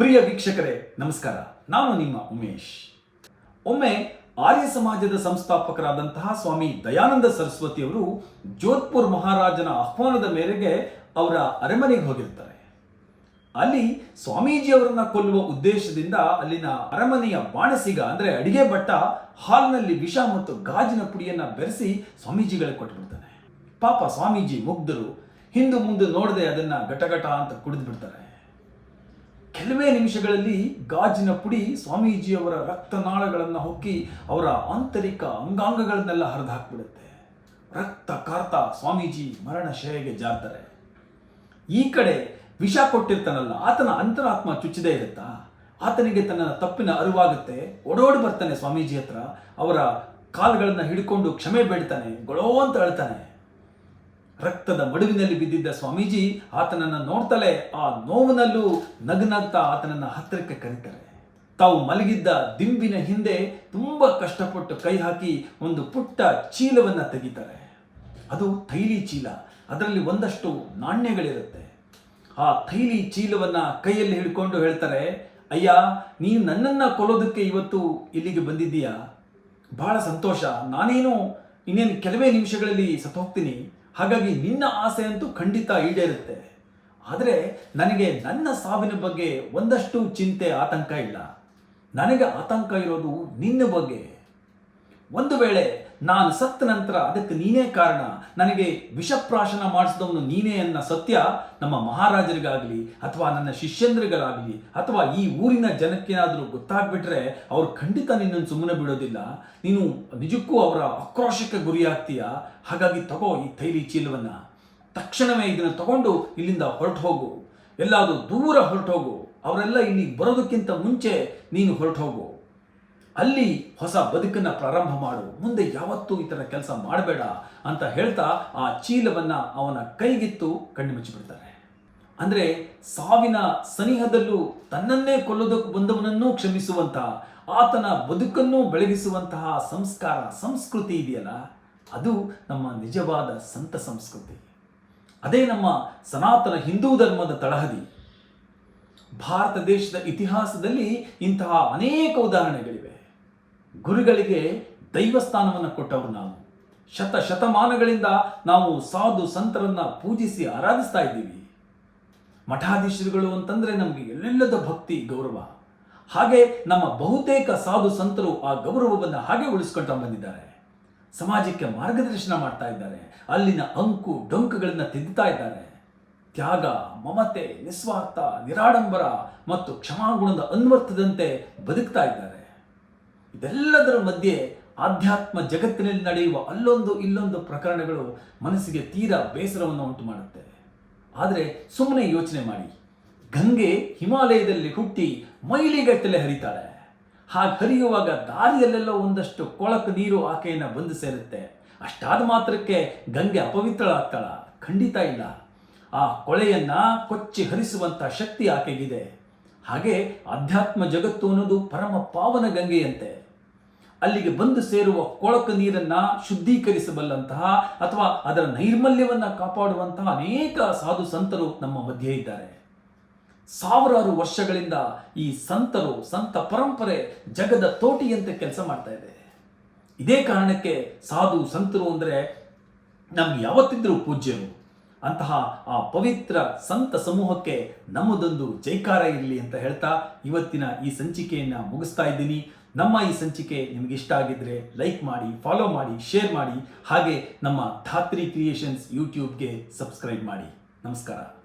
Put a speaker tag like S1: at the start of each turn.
S1: ಪ್ರಿಯ ವೀಕ್ಷಕರೇ, ನಮಸ್ಕಾರ. ನಾನು ನಿಮ್ಮ ಉಮೇಶ್. ಒಮ್ಮೆ ಆರ್ಯ ಸಮಾಜದ ಸಂಸ್ಥಾಪಕರಾದಂತಹ ಸ್ವಾಮಿ ದಯಾನಂದ ಸರಸ್ವತಿಯವರು ಜೋಧ್ಪುರ್ ಮಹಾರಾಜನ ಆಹ್ವಾನದ ಮೇರೆಗೆ ಅವರ ಅರಮನೆಗೆ ಹೋಗಿರ್ತಾರೆ. ಅಲ್ಲಿ ಸ್ವಾಮೀಜಿಯವರನ್ನ ಕೊಲ್ಲುವ ಉದ್ದೇಶದಿಂದ ಅಲ್ಲಿನ ಅರಮನೆಯ ಬಾಣಸಿಗ, ಅಂದ್ರೆ ಅಡಿಗೆ ಭಟ್ಟ, ಹಾಲ್ನಲ್ಲಿ ವಿಷ ಮತ್ತು ಗಾಜಿನ ಪುಡಿಯನ್ನ ಬೆರೆಸಿ ಸ್ವಾಮೀಜಿಗಳಿಗೆ ಕೊಟ್ಬಿಡ್ತಾನೆ. ಪಾಪ ಸ್ವಾಮೀಜಿ ಮುಗ್ಧರು. ಹಿಂದು ಮುಂದೆ ನೋಡದೆ ಅದನ್ನ ಘಟಘಟ ಅಂತ ಕುಡಿದು ಬಿಡ್ತಾರೆ ಕೆಲವೇ ನಿಮಿಷಗಳಲ್ಲಿ ಗಾಜಿನ ಪುಡಿ ಸ್ವಾಮೀಜಿಯವರ ರಕ್ತನಾಳಗಳನ್ನು ಹೊಕ್ಕಿ ಅವರ ಆಂತರಿಕ ಅಂಗಾಂಗಗಳನ್ನೆಲ್ಲ ಹರಿದು ಹಾಕ್ಬಿಡುತ್ತೆ ರಕ್ತ ಕಾರ್ತ ಸ್ವಾಮೀಜಿ ಮರಣ ಶಯಗೆ ಜಾರ್ತಾರೆ. ಈ ಕಡೆ ವಿಷ ಕೊಟ್ಟಿರ್ತಾನಲ್ಲ, ಆತನ ಅಂತರಾತ್ಮ ಚುಚ್ಚದೇ ಇರುತ್ತಾ? ಆತನಿಗೆ ತನ್ನ ತಪ್ಪಿನ ಅರಿವಾಗುತ್ತೆ. ಓಡೋಡಿ ಬರ್ತಾನೆ ಸ್ವಾಮೀಜಿ ಹತ್ರ, ಅವರ ಕಾಲುಗಳನ್ನ ಹಿಡ್ಕೊಂಡು ಕ್ಷಮೆ ಬೇಡ್ತಾನೆ, ಗೊಳೋ ಅಂತ ಅಳ್ತಾನೆ. ರಕ್ತದ ಮಡುವಿನಲ್ಲಿ ಬಿದ್ದಿದ್ದ ಸ್ವಾಮೀಜಿ ಆತನನ್ನ ನೋಡ್ತಲೇ ಆ ನೋವಿನಲ್ಲೂ ನಗನಗ್ತಾ ಆತನನ್ನ ಹತ್ತಿರಕ್ಕೆ ಕರೀತಾರೆ. ತಾವು ಮಲಗಿದ್ದ ದಿಂಬಿನ ಹಿಂದೆ ತುಂಬಾ ಕಷ್ಟಪಟ್ಟು ಕೈ ಹಾಕಿ ಒಂದು ಪುಟ್ಟ ಚೀಲವನ್ನ ತೆಗಿತಾರೆ. ಅದು ತೈಲಿ ಚೀಲ. ಅದರಲ್ಲಿ ಒಂದಷ್ಟು ನಾಣ್ಯಗಳಿರುತ್ತೆ. ಆ ತೈಲಿ ಚೀಲವನ್ನ ಕೈಯಲ್ಲಿ ಹಿಡ್ಕೊಂಡು ಹೇಳ್ತಾರೆ, ಅಯ್ಯ, ನೀನು ನನ್ನನ್ನ ಕೊಲ್ಲೋದಕ್ಕೆ ಇವತ್ತು ಇಲ್ಲಿಗೆ ಬಂದಿದ್ದೀಯಾ? ಬಹಳ ಸಂತೋಷ. ನಾನೇನು ಇನ್ನೇನು ಕೆಲವೇ ನಿಮಿಷಗಳಲ್ಲಿ ಸತ್ತೋಗ್ತೀನಿ. ಹಾಗಾಗಿ ನಿನ್ನ ಆಸೆ ಅಂತೂ ಖಂಡಿತ ಈಡೇರುತ್ತೆ. ಆದರೆ ನನಗೆ ನನ್ನ ಸಾವಿನ ಬಗ್ಗೆ ಒಂದಷ್ಟು ಚಿಂತೆ, ಆತಂಕ ಇಲ್ಲ. ನನಗೆ ಆತಂಕ ಇರೋದು ನಿನ್ನ ಬಗ್ಗೆ. ಒಂದು ವೇಳೆ ನಾನು ಸತ್ತ ನಂತರ ಅದಕ್ಕೆ ನೀನೇ ಕಾರಣ. ನನಗೆ ವಿಷಪ್ರಾಶನ ಮಾಡಿಸಿದವನು ನೀನೇ ಅನ್ನ ಸತ್ಯ. ನಮ್ಮ ಮಹಾರಾಜರಿಗಾಗಲಿ ಅಥವಾ ನನ್ನ ಶಿಷ್ಯಂದ್ರಿಗಾಗಲಿ ಅಥವಾ ಈ ಊರಿನ ಜನಕ್ಕೇನಾದರೂ ಗೊತ್ತಾಗ್ಬಿಟ್ರೆ ಅವರು ಖಂಡಿತ ನಿನ್ನನ್ನು ಸುಮ್ಮನೆ ಬಿಡೋದಿಲ್ಲ. ನೀನು ನಿಜಕ್ಕೂ ಅವರ ಆಕ್ರೋಶಕ್ಕೆ ಗುರಿಯಾಗ್ತೀಯ? ಹಾಗಾಗಿ ತಗೋ ಈ ತೈಲಿ ಚೀಲವನ್ನು. ತಕ್ಷಣವೇ ಇದನ್ನು ತಗೊಂಡು ಇಲ್ಲಿಂದ ಹೊರಟು ಹೋಗು ಎಲ್ಲಾದರೂ ದೂರ ಹೊರಟು ಹೋಗು ಅವರೆಲ್ಲ ಇಲ್ಲಿ ಬರೋದಕ್ಕಿಂತ ಮುಂಚೆ ನೀನು ಹೊರಟು ಹೋಗು ಅಲ್ಲಿ ಹೊಸ ಬದುಕನ್ನ ಪ್ರಾರಂಭ ಮಾಡು. ಮುಂದೆ ಯಾವತ್ತೂ ಈ ಥರ ಕೆಲಸ ಮಾಡಬೇಡ ಅಂತ ಹೇಳ್ತಾ ಆ ಚೀಲವನ್ನ ಅವನ ಕೈಗಿತ್ತು ಕಣ್ಣು ಮುಚ್ಚಿಬಿಡ್ತಾರೆ ಅಂದ್ರೆ ಸಾವಿನ ಸನಿಹದಲ್ಲೂ ತನ್ನನ್ನೇ ಕೊಲ್ಲೋದಕ್ಕೆ ಬಂದವನನ್ನೂ ಕ್ಷಮಿಸುವಂತಹ ಆತನ ಬದುಕನ್ನು ಬೆಳಗಿಸುವಂತಹ ಸಂಸ್ಕಾರ, ಸಂಸ್ಕೃತಿ ಇದೆಯಲ್ಲ, ಅದು ನಮ್ಮ ನಿಜವಾದ ಸಂತ ಸಂಸ್ಕೃತಿ. ಅದೇ ನಮ್ಮ ಸನಾತನ ಹಿಂದೂ ಧರ್ಮದ ತಳಹದಿ. ಭಾರತ ದೇಶದ ಇತಿಹಾಸದಲ್ಲಿ ಇಂತಹ ಅನೇಕ ಉದಾಹರಣೆಗಳಿವೆ. ಗುರುಗಳಿಗೆ ದೈವಸ್ಥಾನವನ್ನು ಕೊಟ್ಟವರು ನಾವು. ಶತ ಶತಮಾನಗಳಿಂದ ನಾವು ಸಾಧು ಸಂತರನ್ನ ಪೂಜಿಸಿ ಆರಾಧಿಸ್ತಾ ಇದ್ದೀವಿ. ಮಠಾಧೀಶರುಗಳು ಅಂತಂದ್ರೆ ನಮಗೆ ಎಲ್ಲೆಲ್ಲದ ಭಕ್ತಿ, ಗೌರವ. ಹಾಗೆ ನಮ್ಮ ಬಹುತೇಕ ಸಾಧು ಸಂತರು ಆ ಗೌರವವನ್ನು ಹಾಗೆ ಉಳಿಸ್ಕೊಳ್ತಾ ಬಂದಿದ್ದಾರೆ. ಸಮಾಜಕ್ಕೆ ಮಾರ್ಗದರ್ಶನ ಮಾಡ್ತಾ ಇದ್ದಾರೆ. ಅಲ್ಲಿನ ಅಂಕು, ಡೊಂಕುಗಳನ್ನ ತಿದ್ದುತ್ತಾ ಇದ್ದಾರೆ. ತ್ಯಾಗ, ಮಮತೆ, ನಿಸ್ವಾರ್ಥ, ನಿರಾಡಂಬರ ಮತ್ತು ಕ್ಷಮಾಗುಣದ ಅನ್ವರ್ಥದಂತೆ ಬದುಕ್ತಾ ಇದ್ದಾರೆ. ಇದೆಲ್ಲದರ ಮಧ್ಯೆ ಆಧ್ಯಾತ್ಮ ಜಗತ್ತಿನಲ್ಲಿ ನಡೆಯುವ ಅಲ್ಲೊಂದು ಇಲ್ಲೊಂದು ಪ್ರಕರಣಗಳು ಮನಸ್ಸಿಗೆ ತೀರಾ ಬೇಸರವನ್ನು ಉಂಟು ಮಾಡುತ್ತೆ. ಆದರೆ ಸುಮ್ಮನೆ ಯೋಚನೆ ಮಾಡಿ. ಗಂಗೆ ಹಿಮಾಲಯದಲ್ಲಿ ಹುಟ್ಟಿ ಮೈಲಿಗಟ್ಟಲೆ ಹರಿತಾಳೆ. ಹಾಗೆ ಹರಿಯುವಾಗ ದಾರಿಯಲ್ಲೆಲ್ಲ ಒಂದಷ್ಟು ಕೊಳಕು ನೀರು ಆಕೆಯನ್ನು ಬಂದು ಸೇರುತ್ತೆ. ಅಷ್ಟಾದ ಮಾತ್ರಕ್ಕೆ ಗಂಗೆ ಅಪವಿತ್ರಳಾಗ್ತಾಳ. ಖಂಡಿತ ಇಲ್ಲ. ಆ ಕೊಳೆಯನ್ನು ಕೊಚ್ಚಿ ಹರಿಸುವಂಥ ಶಕ್ತಿ ಆಕೆಗಿದೆ. ಹಾಗೆ ಅಧ್ಯಾತ್ಮ ಜಗತ್ತು ಅನ್ನೋದು ಪರಮ ಪಾವನ ಗಂಗೆಯಂತೆ. ಅಲ್ಲಿಗೆ ಬಂದು ಸೇರುವ ಕೊಳಕು ನೀರನ್ನ ಶುದ್ಧೀಕರಿಸಬಲ್ಲಂತಹ ಅಥವಾ ಅದರ ನೈರ್ಮಲ್ಯವನ್ನ ಕಾಪಾಡುವಂತಹ ಅನೇಕ ಸಾಧು ಸಂತರು ನಮ್ಮ ಮಧ್ಯೆ ಇದ್ದಾರೆ. ಸಾವಿರಾರು ವರ್ಷಗಳಿಂದ ಈ ಸಂತರು, ಸಂತ ಪರಂಪರೆ ಜಗದ ತೋಟಿಯಂತೆ ಕೆಲಸ ಮಾಡ್ತಾ ಇದೆ. ಇದೇ ಕಾರಣಕ್ಕೆ ಸಾಧು ಸಂತರು ಅಂದರೆ ನಮ್ಗೆ ಯಾವತ್ತಿದ್ರೂ ಪೂಜ್ಯರು. ಅಂತಹ ಆ ಪವಿತ್ರ ಸಂತ ಸಮೂಹಕ್ಕೆ ನಮ್ಮದೊಂದು ಜೈಕಾರ ಇರಲಿ ಅಂತ ಹೇಳ್ತಾ ಇವತ್ತಿನ ಈ ಸಂಚಿಕೆಯನ್ನು ಮುಗಿಸ್ತಾ ಇದ್ದೀನಿ. ನಮ್ಮ ಈ ಸಂಚಿಕೆ ನಿಮಗೆ ಇಷ್ಟ ಆಗಿದ್ರೆ ಲೈಕ್ ಮಾಡಿ ಫಾಲೋ ಮಾಡಿ ಶೇರ್ ಮಾಡಿ, ಹಾಗೆ ನಮ್ಮ ಧಾತ್ರಿ ಕ್ರಿಯೇಷನ್ಸ್ ಯೂಟ್ಯೂಬ್ಗೆ ಸಬ್ಸ್ಕ್ರೈಬ್ ಮಾಡಿ. ನಮಸ್ಕಾರ.